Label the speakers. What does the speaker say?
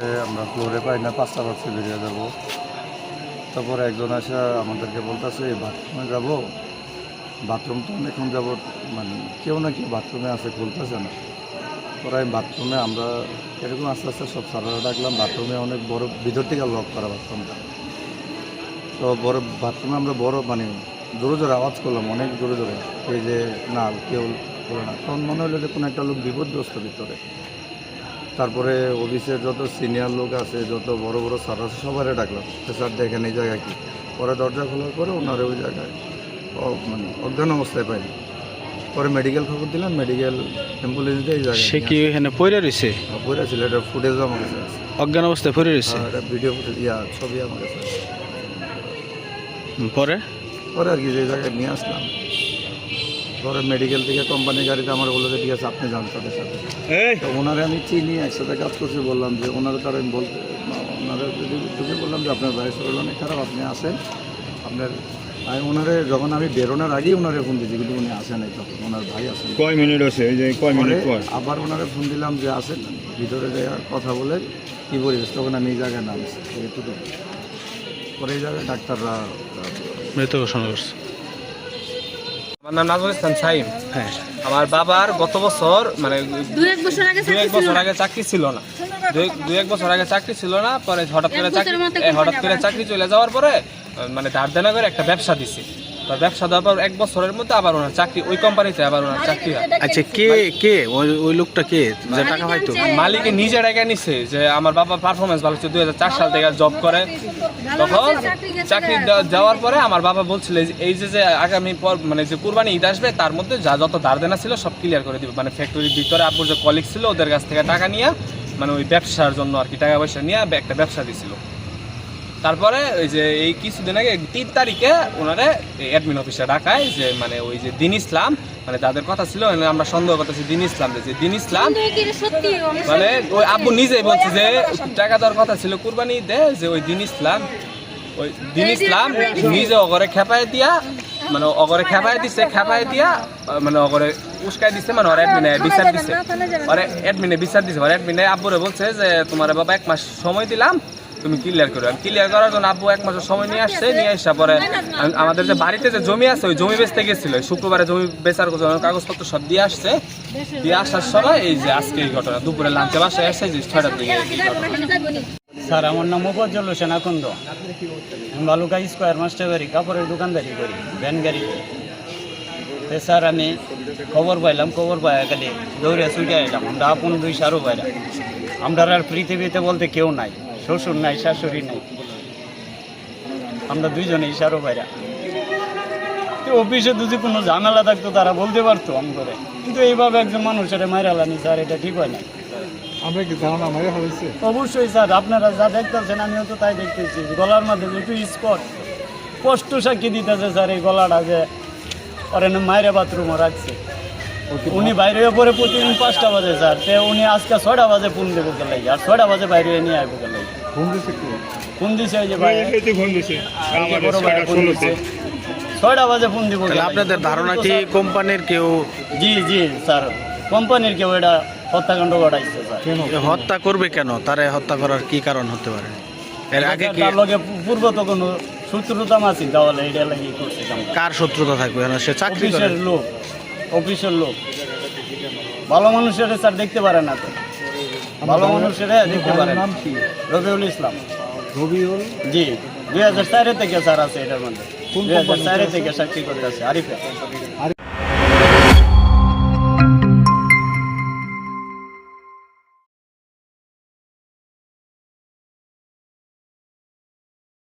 Speaker 1: আমরা ফ্লোরে পাই না, পাঁচটা বাজছে বেরিয়ে যাব। তারপরে একজন এসে আমাদেরকে বলতেছে বাথরুমে যাব? বাথরুম তো অনেকক্ষণ যাব মানে কেউ না কেউ বাথরুমে আছে, খুলতেছে না। পরে বাথরুমে আমরা এরকম আস্তে আস্তে সব সারারা ডাকলাম বাথরুমে অনেক বড়, ভিতর থেকে লক করা বাথরুমটা তো বড় বাথরুমে আমরা বড় মানে জোরে জোরে আওয়াজ করলাম, অনেক জোরে জোরে। এই যে না কেউ না। তখন মনে হলো যে কোনো একটা লোক বিপদগ্রস্ত ভিতরে। তারপরে অফিসের যত সিনিয়র লোক আছে যত বড় বড় স্যার আছে সবারই ডাকলাম। স্যার দেখেন এই জায়গায় কি? পরে দরজা খোলার পরে ওনারা ওই জায়গায় মানে অজ্ঞান অবস্থায় পাই পরে মেডিকেল খবর দিলাম মেডিকেল অ্যাম্বুলেন্স দিয়ে এই জায়গায়
Speaker 2: সে কি এখানে পড়ে রয়েছে?
Speaker 1: পড়ে ছিল এটা ফুটেজ আমার কাছে আছে।
Speaker 2: অজ্ঞান অবস্থায় পড়ে রয়েছে?
Speaker 1: আর এটা ভিডিও ফুটেজ ইয়া ছবি আমার কাছে আছে।
Speaker 2: পরে?
Speaker 1: পরে আর কি যে জায়গায় নিয়ে আসলাম। পরে মেডিকেল থেকে কোম্পানির গাড়িতে আমার বলল যে ঠিক আছে আপনি যান তাদের সাথে। তো ওনারে আমি চিনি একসাথে কাজ করছি বললাম যে ওনারা তার আমি বলতে ওনারা যদি ঢুকে বললাম যে আপনার ভাইয়ের শরীর অনেক খারাপ আপনি আসেন। আপনার আমি ওনারে যখন আমি বেরোনোর আগেই ওনারে ফোন দিয়েছি কিন্তু উনি আসেন নাই তখন ওনার ভাই আসেন
Speaker 3: কয় মিনিট আছে? এই যে কয় মিনিট
Speaker 1: আবার ওনারে ফোন দিলাম যে আসেন। ভিতরে যে কথা বলে কী পরিবেশ? তখন আমি এই জায়গায় নামছি এটুকু পরে এই জায়গায় ডাক্তাররা
Speaker 2: মৃত ঘোষণা করছে।
Speaker 4: আমার নাম নাজমুল ইসলাম সাইম
Speaker 2: হ্যাঁ।
Speaker 4: আমার বাবার গত বছর মানে
Speaker 5: দু এক বছর আগে
Speaker 4: দু এক
Speaker 5: চাকরি ছিল
Speaker 4: বছর
Speaker 5: না।
Speaker 4: আগে চাকরি ছিল না। দুই- দুই এক বছর আগে চাকরি ছিল না পরে হঠাৎ করে চাকরি হঠাৎ করে চাকরি চলে যাওয়ার পরে মানে ধার দেনা করে একটা ব্যবসা দিছে। ব্যবসা দেওয়ার পর এক বছরের মধ্যে আবার ওনার চাকরি ওই কোম্পানিতে আবার ওনার চাকরি হয়।
Speaker 2: আচ্ছা কে কে ওই ওই লোকটা কে? যে টাকা পাইতো?
Speaker 4: মালিকে নিজে ডেকে নিছে যে আমার বাবা পারফরমেন্স ভালো হচ্ছে দুই সাল থেকে জব করে। তখন চাকরি দেওয়ার পরে আমার বাবা বলছিল যে এই যে যে আগামী পর মানে যে কুরবানি ঈদ আসবে তার মধ্যে যা যত ধার দেনা ছিল সব ক্লিয়ার করে দিবে। মানে ফ্যাক্টরির ভিতরে আব্বুর যে কলিগ ছিল ওদের কাছ থেকে টাকা নিয়ে মানে ওই ব্যবসার জন্য আর কি টাকা পয়সা নিয়ে একটা ব্যবসা দিছিল। তারপরে ওই যে এই কিছুদিন আগে তিন তারিখে ওনারে অ্যাডমিন অফিসে ডাকায় যে মানে ওই যে দিন ইসলাম মানে তাদের কথা ছিল মানে আমরা সন্দেহ করতেছি দিন ইসলাম যে দিন ইসলাম মানে ওই আব্বু নিজেই বলছে যে টাকা দেওয়ার কথা ছিল কুরবানি দে যে ওই দিন ইসলাম ওই দিন ইসলাম নিজে অগরে খেপায় দিয়া মানে অগরে খেপায় দিছে খেপায় দিয়া মানে অগরে উস্কাই দিছে মানে ওর অ্যাডমিনে বিচার দিছে। ওরে অ্যাডমিনে বিচার দিছে ওর অ্যাডমিনে আব্বুরে বলছে যে তোমার বাবা এক মাস সময় দিলাম তুমি ক্লিয়ার করো। ক্লিয়ার করার জন্য আব্বু এক মাসের সময় নিয়ে আসছে, নিয়ে আসা পরে আমাদের যে বাড়িতে যে জমি আছে, ওই জমি বেচতে গেছিল। শুক্রবারে জমি বেচার জন্য কাগজপত্র সব দিয়ে আসছে। দিয়ে আসার সময় এই যে আজকে এই ঘটনা, দুপুরে লাঞ্চে বাসায় আসছে যে ছয়টার দিকে
Speaker 6: স্যার, আমার নাম মোফাজ্জল হোসেন আকন্দ। আমি বালুকা স্কোয়ার মাস্টার বাড়ি, কাপড়ের দোকানদারি করি, ভ্যান গাড়ি তো স্যার, আমি খবর পাইলাম, খবর পাই খালি দৌড়ে ছুটে এলাম আমরা আপন দুই সারও পাইলাম। আমরা আর পৃথিবীতে বলতে কেউ নাই। শ্বশুর নাই শাশুড়ি নাই। আমরা দুইজনেই সারও বাইরা তো অফিসে যদি কোনো ঝামেলা থাকতো তারা বলতে পারতো আম করে। কিন্তু এইভাবে একজন মানুষের মাইরালানি স্যার এটা ঠিক হয় না।
Speaker 1: আমরা কি ধারণা মারা হয়েছে
Speaker 6: অবশ্যই স্যার আপনারা যা দেখতেছেন আমিও তো তাই দেখতেছি। গলার মধ্যে একটু স্পট স্পষ্ট সাক্ষী দিতেছে স্যার এই গলাটা যে এনে মায়ের বাথরুমও রাখছে। উনি বাইরে পরে প্রতিদিন পাঁচটা বাজে স্যার। তে উনি আজকে ছয়টা বাজে ফোন দেবো লাগে আর ছয়টা বাজে বাইরে নিয়ে আসব
Speaker 1: ফোন দিছে
Speaker 6: যে ভাই?
Speaker 3: এই ফোন দিছে
Speaker 6: ছয়টা বাজে ফোন দিব।
Speaker 2: তাহলে আপনাদের ধারণা কি কোম্পানির কেউ?
Speaker 6: জি জি স্যার। কোম্পানির কেউ এটা হত্যাকাণ্ড ঘটাইছে স্যার।
Speaker 2: হত্যা করবে কেন? তারে হত্যা করার কি কারণ হতে পারে? এর আগে কি
Speaker 6: লগে পূর্ব তো কোনো শত্রুতা মাছি তাহলে এটা লাগিয়ে করছে
Speaker 2: কার শত্রুতা থাকবে? না সে চাকরি করে?
Speaker 6: অফিসের লোক অফিসের লোক। ভালো মানুষের স্যার দেখতে পারে না তো। ভালো মানুষের দেখতে পারেন।
Speaker 1: নাম কি?
Speaker 6: রবিউল ইসলাম।
Speaker 1: রবিউল?
Speaker 6: জি দুই হাজার চারে থেকে স্যার আছে এটার মধ্যে। দুই হাজার চারে থেকে সাক্ষী করতে আছে আরিফে।